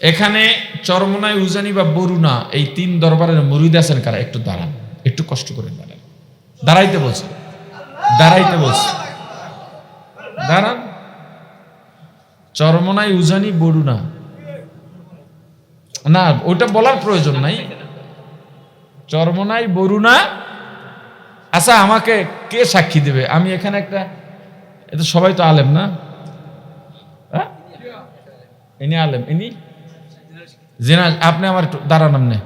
এখানে চরমনায় উজানি বা বরুণা এই তিন দরবারের মুরিদ আছেন কারা? একটু দাঁড়ান, একটু কষ্ট করে দাঁড়ান। দাঁড়াইতে বলছে দাঁড়াইতে বলছে। দাঁড়ান। চরমনায় উজানি বরুণা না ওটা বলার প্রয়োজন নাই। চরমনাই বরুণা আচ্ছা আমাকে কে সাক্ষী দেবে? আমি এখানে একটা এটা সবাই তো আলেম না? হ্যাঁ? ইনি আলেম, ইনি? জেনা, আপনি আমার দাঁড়ান আমনে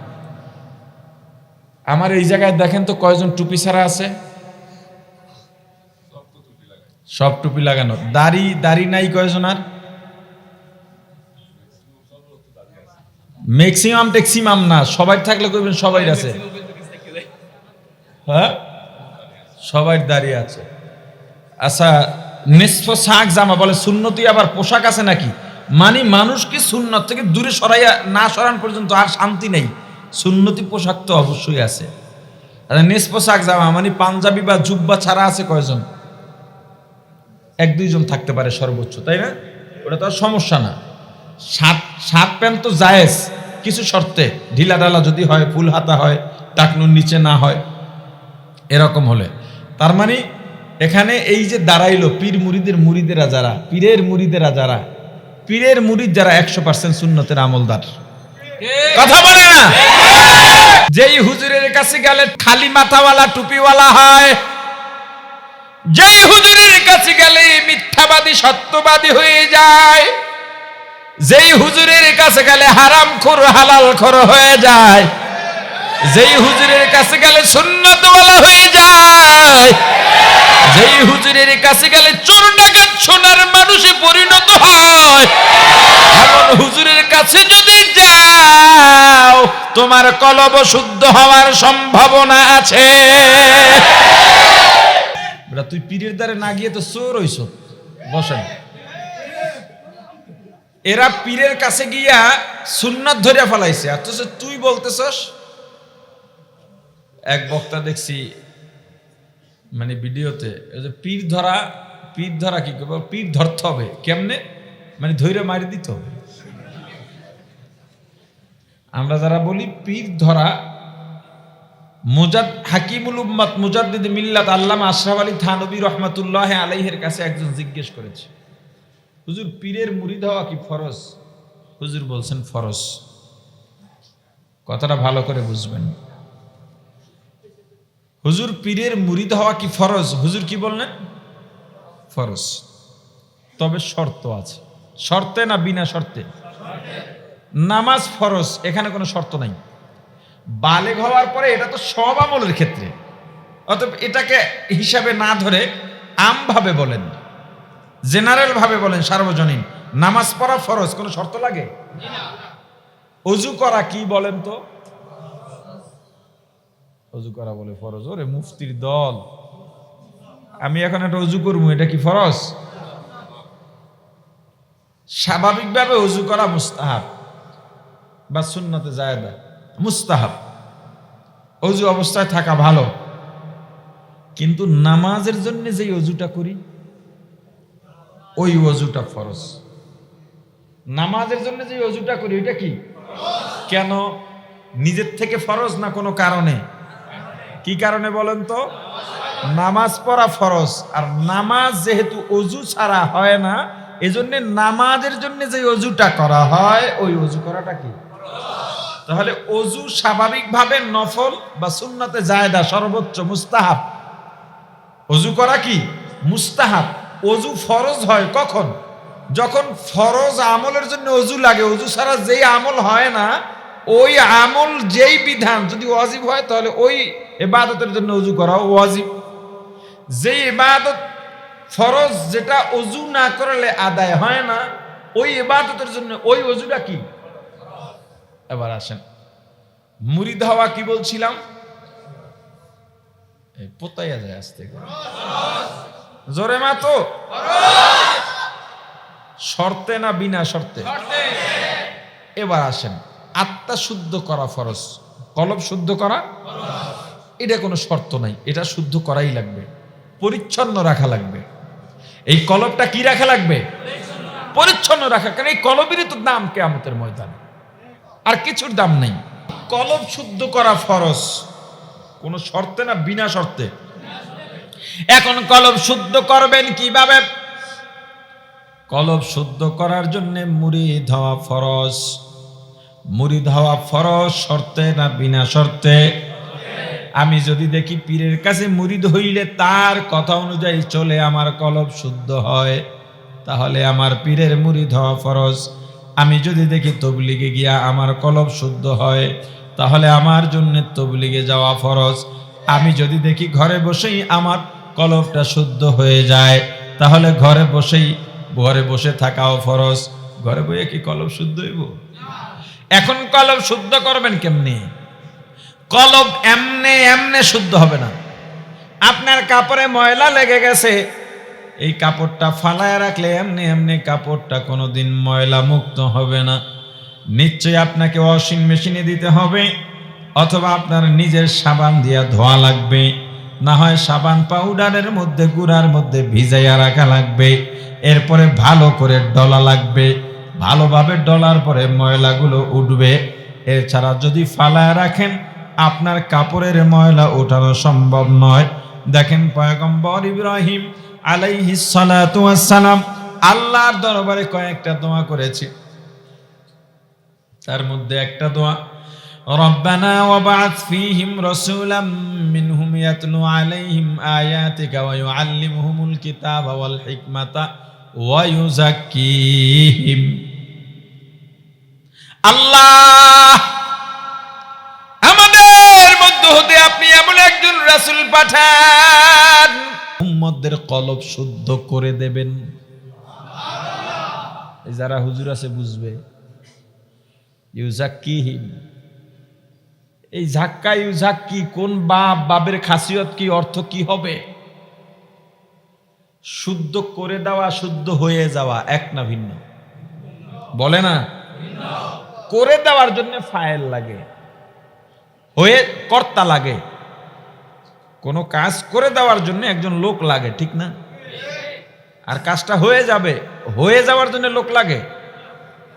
আমার এই জায়গায় দেখেন তো কয়জন টুপি ছাড়া আছে? সব টুপি লাগানো। দাড়ি দাড়ি নাই কয়জন আর ম্যাক্সিমাম টেক্সিমাম না। সবাই থাকলে কইবেন সবাই আছে। হ্যাঁ? সবাই দাঁড়িয়ে আছে। আচ্ছা নিষ্প শাক জামা বলে, সুন্নতি আবার পোশাক আছে নাকি? মানে মানুষকে সুন্নত থেকে দূরে সরাইয়া না সরান পর্যন্ত আর শান্তি নেই। সুন্নতি পোশাক তো অবশ্যই আছে। আচ্ছা নিষ্প শাক জামা মানে পাঞ্জাবি বা জুব্বা ছাড়া আছে কয়জন? এক দুইজন থাকতে পারে সর্বোচ্চ, তাই না? ওটা তো আর সমস্যা না। শার্ট শার্ট প্যান্ট তো জায়েজ, কিছু শর্তে। ঢিলা ডালা যদি হয়, ফুল হাতা হয়, টাকনুর নিচে না হয়, এরকম হলে। তার মানে এখানে এই যে দাঁড়াইলো পীর মুড়িদের মুরিদেরা যারা, পীরের মুরিদেরা যারা পীরের মুরিদ যারা একশো পার্সেন্ট সুন্নতের আমলদার। কথা বলে না? যেই হুজুরের কাছে গেলে খালি মাথাওয়ালা টুপিওয়ালা হয় যেই হুজুরের কাছে গেলে মিথ্যাবাদী সত্যবাদী হয়ে যায় যেই হুজুরের কাছে গেলে হারাম খোর হালাল খোর হয়ে যায় যেই হুজুরের কাছে গেলে সুন্নতওয়ালা হয়ে যায় যেই হুজুরের কাছে গেলে চোর ডাকাত সোনার মানুষে পরিণত হয়। এমন হুজুরের কাছে যদি যাও, তোমার কলব শুদ্ধ হওয়ার সম্ভাবনা আছে। তুই পীরের দ্বারে না গিয়ে তো চোর হইছ। বসেন। এরা পীরের কাছে গিয়া সুন্নাত ধরিয়া ফেলাইছে। অথচ তুই বলতেছস, এক বক্তা দেখছি মানে ভিডিওতে পীর ধরা পীর ধরা কি করব? পীর ধরতে হবে। কেমনে? মানে ধৈর্য মারি দিতে হবে। আমরা যারা বলি পীর ধরা, মুজাদ, হাকিমুল উম্মাত মুজাদ্দিদ মিল্লাত আল্লামা আশরাফ আলী থানবী রহমাতুল্লাহ আলাইহের কাছে একজন জিজ্ঞেস করেছে, হুজুর, পীরের মুরিদ হওয়া কি ফরজ? হুজুর বলছেন, ফরজ। কথাটা ভালো করে বুঝবেন। হুজুর পীরের মুরিদ হওয়া কি ফরজ? হুজুর কি বললেন? ফরজ। তবে শর্ত আছে। শর্তে না বিনা শর্তে? নামাজ ফরজ, এখানে কোনো শর্ত নাই। বালেগ হওয়ার পরে এটা তো সব আমলের ক্ষেত্রে। অতএব এটাকে হিসাবে না ধরে আমভাবে বলেন। জেনারেল ভাবে বলেন, সার্বজনীন। নামাজ পড়া ফরজ, কোনো শর্ত লাগে? অজু করা কি বলেন তো? অজু করা বলে ফরজ। ওরে মুফতির দল। আমি এখন একটা অজু করব, এটা কি ফরজ? স্বাভাবিকভাবে অজু করা মুস্তাহাব বা সুন্নতে জায়দা মুস্তাহাব। অজু অবস্থায় থাকা ভালো। কিন্তু নামাজের জন্য যে অজুটা করি, ওই অজুটা ফরজ। নামাজের জন্য যে অজুটা করি, ওইটা কি? কেন? নিজের থেকে ফরজ না কোনো কারণে? কি কারণে বলেন তো? নামাজ পড়া ফরজ। আর নামাজ যেহেতু অজু ছাড়া হয় না, এজন্য নামাজের জন্য যে অজুটা করা হয়, ওই অজু করাটা কি? তাহলে অজু স্বাভাবিকভাবে নফল বা সুন্নতে জায়দা সর্বোচ্চ মুস্তাহাব। অজু করা কি? মুস্তাহাব। অজু ফরজ হয় কখন? যখন ফরজ আমলের জন্য অজু লাগে, অজু ছাড়া যেই আমল হয় না, ওই আমল যেই বিধান, যদি অজীব হয়, তাহলে ওই এবাদতের জন্য অজু করা ওয়াজিব। যে এবাদত ফরজ, যেটা অজু না করলে আদায় হয় না, ওই এবাদতের জন্য ওই অজুটা কি? এবার আসেন। মুরিদ হওয়া কি বলছিলাম? পোতাইয়া যায় আসতে জোরে মা তো। শর্তে না বিনা শর্তে? এবার আসেন। আত্মা শুদ্ধ করা ফরজ। কলব শুদ্ধ করা? এটা কোনো শর্ত নাই, এটা শুদ্ধ করাই লাগবে, পরিচ্ছন্ন রাখা লাগবে। এই কলবটা কি রাখা লাগবে? পরিচ্ছন্ন রাখা, কারণ এই কলবেরই তো দাম কেয়ামতের ময়দানে। আর কিছুর দাম নেই। কলব শুদ্ধ করা ফরজ, কোনো শর্তে না, বিনা শর্তে। এখন কলব শুদ্ধ করবেন কীভাবে? কলব শুদ্ধ করার জন্য মুড়ি ধাওয়া ফরজ। মুড়ি ধাওয়া ফরজ শর্তে না বিনা শর্তে? আমি যদি দেখি পীরের কাছে মুরিদ হইলে তার কথা অনুযায়ী চলে, আমার কলব শুদ্ধ হয়, তাহলে আমার পীরের মুরিদ হওয়া ফরজ। আমি যদি দেখি তবলিগে গিয়া আমার কলব শুদ্ধ হয়, তাহলে আমার জন্য তবলিগে যাওয়া ফরজ। আমি যদি দেখি ঘরে বসেই আমার কলবটা শুদ্ধ হয়ে যায়, তাহলে ঘরে বসেই, ঘরে বসে থাকাও ফরজ। ঘরে বইয়ে কি কলব শুদ্ধ হইব? এখন কলব শুদ্ধ করবেন কেমনি? কলব এমনে এমনে শুদ্ধ হবে না। আপনার কাপড়ে ময়লা লেগে গেছে। এই কাপড়টা ফালায় রাখলে এমনি এমনি কাপড়টা কোনোদিন ময়লা মুক্ত হবে না। নিশ্চয়ই আপনাকে ওয়াশিং মেশিনে দিতে হবে, অথবা আপনার নিজের সাবান দিয়া ধোয়া লাগবে। না হয় সাবান পাউডারের মধ্যে, গুঁড়ার মধ্যে ভিজাইয়া রাখা লাগবে। এরপরে ভালো করে ডলা লাগবে। ভালোভাবে ডলার পরে ময়লাগুলো উঠবে। এছাড়া যদি ফালায় রাখেন আপনার কাপড়ের ময়লা ওঠানো সম্ভব নয় দেখেন পয়গম্বর ইব্রাহিম আলাইহি সালাতু সালাম আল্লাহর দরবারে কয়েকটা দোয়া করেছে তার মধ্যে একটা দোয়া ربنا وبعث فيهم رسولا منهم يتلو عليهم آياتك ويعلمهم الكتاب والحكمة ويزكيهم আল্লাহ রাসূল পাঠান। উম্মতদের কলব শুদ্ধ করে দেবেন। যারা হুজুর আছে বুঝবে। ইউজাক্কিহিম। এই ঝাক্কা ইউজাক্কি কোন বাপ বাবের খাসিয়ত কি, অর্থ কি হবে? শুদ্ধ করে দেওয়া, শুদ্ধ হয়ে যাওয়া, এক না ভিন্ন? বলে না? করে দেওয়ার জন্য ফাইল লাগে। হয়ে কর্তা লাগে। কোনো কাজ করে দেওয়ার জন্য একজন লোক লাগে, ঠিক না? আর কাজটা হয়ে যাবে, হয়ে যাওয়ার জন্য লোক লাগে?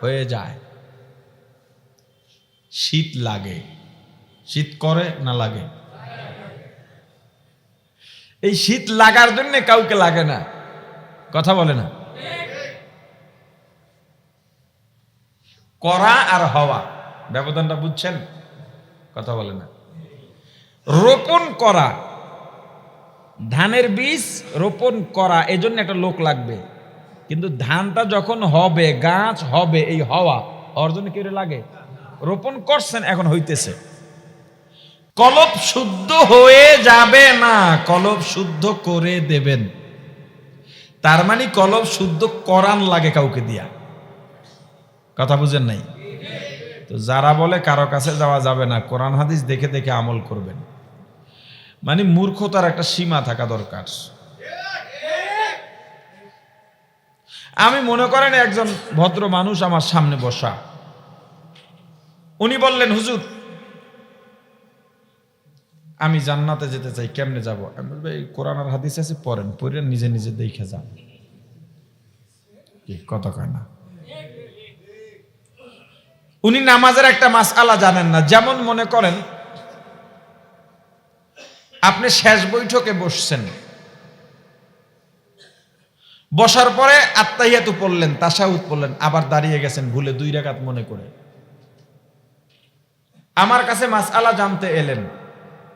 হয়ে যায়। শীত লাগে। শীত করে না লাগে? এই শীত লাগার জন্য কাউকে লাগে না। কথা বলে না? করা আর হওয়া। ব্যবধানটা বুঝছেন? কথা বলে না? রোপণ করা ধানের বীজ রোপণ করা এজন্য একটা লোক লাগবে। কিন্তু ধানটা যখন হবে, গাছ হবে, এই হওয়া ওর জন্য কেউ লাগে? রোপণ করছেন, এখন হইতেছে। কলব শুদ্ধ হয়ে যাবে না কলব শুদ্ধ করে দেবেন। তার মানে কলব শুদ্ধ করান লাগে কাউকে দিয়া। কথা বুঝেন নাই? তো যারা বলে কারও কাছে যাওয়া যাবে না, কোরআন হাদিস দেখে দেখে আমল করবেন। মানে মূর্খতার একটা সীমা থাকা দরকার। আমি মনে করেন একজন ভদ্র মানুষ আমার সামনে বসা। উনি বললেন, হুজুর, আমি জান্নাতে যেতে চাই, কেমনে যাব? আমি বলব এই কোরআন আর হাদিস আছে, পড়েন, পড়ে নিজে নিজে দেখে যান। কি, কথা কয় না? উনি নামাজের একটা মাস আলা জানেন না, যেমন মনে করেন আপনি শেষ বৈঠকে বসছেন। বসার পরে আত্মাহিয়াতু পড়লেন তাসাউদ পড়লেন, আবার দাঁড়িয়ে গেছেন ভুলে দুই রাকাত মনে করে। আমার কাছে মাস আলা জানতে এলেন,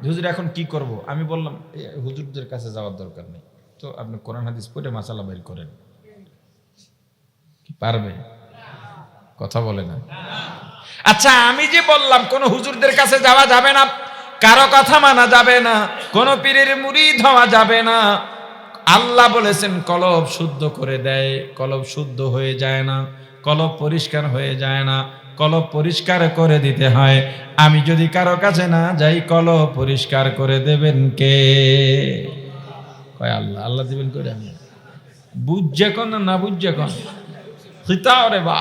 হুজুর এখন কি করব? আমি বললাম হুজুরদের কাছে যাওয়ার দরকার নেই। তো আপনি কোরআন হাদিস পড়ে মাসালা বের করেন। পারবে? কথা বলে না। আচ্ছা আমি যে বললাম, কোন হুজুরদের কাছে যাওয়া যাবে না। কারও কথা মানা যাবে না, কোন পীরের মুড়ি হওয়া যাবে না। আল্লাহ বলেছেন, কলব শুদ্ধ করে দেয়, কলব শুদ্ধ হয়ে যায় না, কলব পরিষ্কার হয়ে যায় না, কলব পরিষ্কার করে দিতে হয়। আমি যদি কারও কাছে না যাই, কলব পরিষ্কার করে দেবেন কে? কয় আল্লাহ আল্লাহ দিবেন করে আমি? বুঝছে কোন না বুঝছে কোন? হিতাও রে বা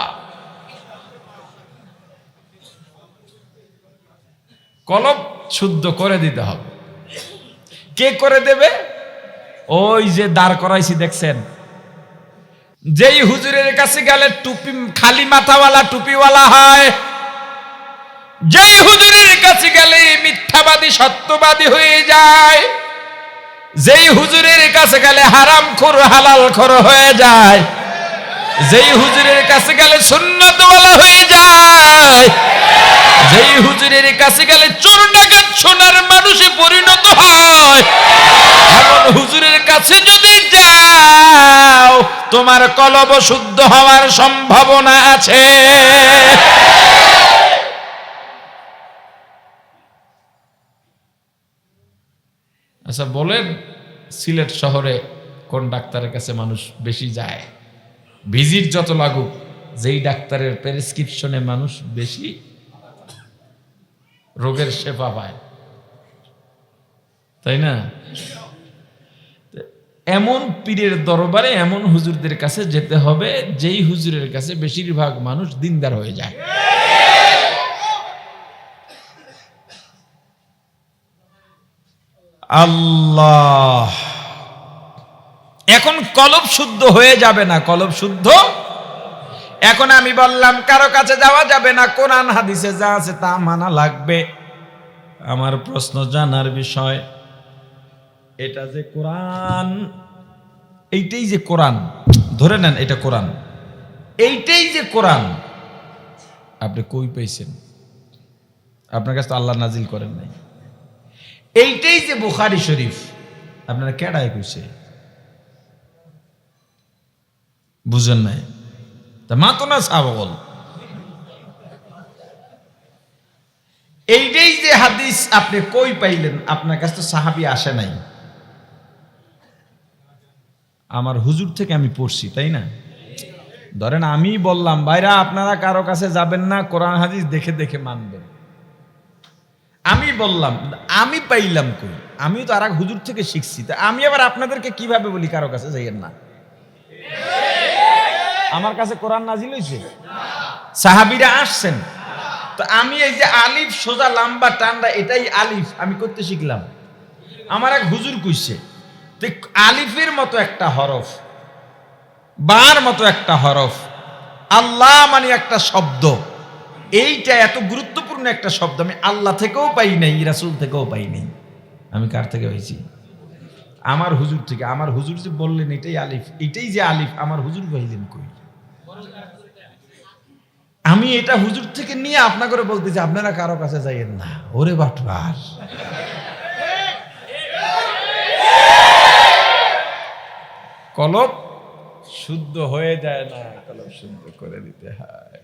কলব শুদ্ধ করে দিতে হবে। কে করে দেবে? ওই যে দাঁড় করাইছি দেখছেন? যেই হুজুরের কাছে গেলে টুপি খালি মাথাওয়ালা টুপিওয়ালা হয় যেই হুজুরের কাছে গেলে মিথ্যাবাদী সত্যবাদী হয়ে যায় যেই হুজুরের কাছে গেলে হারাম খোর হালাল খোর হয়ে যায় যেই হুজুরের কাছে গেলে সুন্নতওয়ালা হয়ে যায় যেই হুজুরের কাছে গেলে চোর ডাকাত সোনার মানুষে পরিণত হয়। এমন হুজুরের কাছে যদি যাও, তোমার কলব শুদ্ধ হওয়ার সম্ভাবনা আছে। আচ্ছা বলেন সিলেট শহরে কোন ডাক্তারের কাছে মানুষ বেশি যায়? ভিজিট যত লাগুক, যেই ডাক্তারের প্রেসক্রিপশনে মানুষ বেশি রোগের সেবা পায়। তাই না? এমন পীরের দরবারে এমন হুজুরদের কাছে যেতে হবে, যেই হুজুরের কাছে বেশিরভাগ মানুষ দিনদার হয়ে যায়। আল্লাহ! এখন কলব শুদ্ধ হয়ে যাবে না। কলব শুদ্ধ এখন আমি বললাম, কারও কাছে যাওয়া যাবে না, কোরআন হাদিসে যা আছে তা মানা লাগবে। আমার প্রশ্ন জানার বিষয়, এটা যে কোরআন, এইটাই যে কোরআন, ধরে নেন এটা কোরআন, এইটাই যে কোরআন, আপনি কই পাইছেন আপনার কাছে তো আল্লাহ নাজিল করেন নাই। এইটাই যে বুখারি শরীফ, আপনারা কেডায় কইছে? বুঝেন নাই? তা মা তো না এইটাই যে হাদিস আপনি কই পাইলেন, আপনার কাছে তো সাহাবি আসে নাই। আমার হুজুর থেকে আমি পড়ছি, তাই না? ধরেন আমি বললাম, ভাইরা, আপনারা কারও কাছে যাবেন না, কোরআন হাদিস দেখে দেখে মানবেন। আমি বললাম, আমি পাইলাম কই? আমি তো আর হুজুর থেকে শিখছি। তা আমি আবার আপনাদেরকে কীভাবে বলি, কারও কাছে যাইয়েন না? আমার কাছে কোরআন নাজিল হয়েছে? সাহাবিরা আসছেন। তো আমি এই যে আলিফ, সোজা, লাম্বা টান্ডা এটাই আলিফ, আমি করতে শিখলাম। আমার এক হুজুর কইছে তো আলিফের মতো একটা হরফ, বার মতো একটা হরফ, আল্লাহ মানে একটা শব্দ। এইটা এত গুরুত্বপূর্ণ একটা শব্দ, আমি আল্লাহ থেকেও পাই নাই, রাসুল থেকেও পাই নাই। আমি কার থেকে হয়েছি আমার হুজুর থেকে, আমার হুজুর যে বললেন এটাই আলিফ, এটাই যে আলিফ, আমার হুজুর পাইলেন কই? আমি এটা হুজুর থেকে নিয়ে আপনা করে বলতেছি, আপনারা কারও কাছে যাইয়েন না। ওরে বাটবার। কলব শুদ্ধ হয়ে যায় না কলব শুদ্ধ করে দিতে হয়।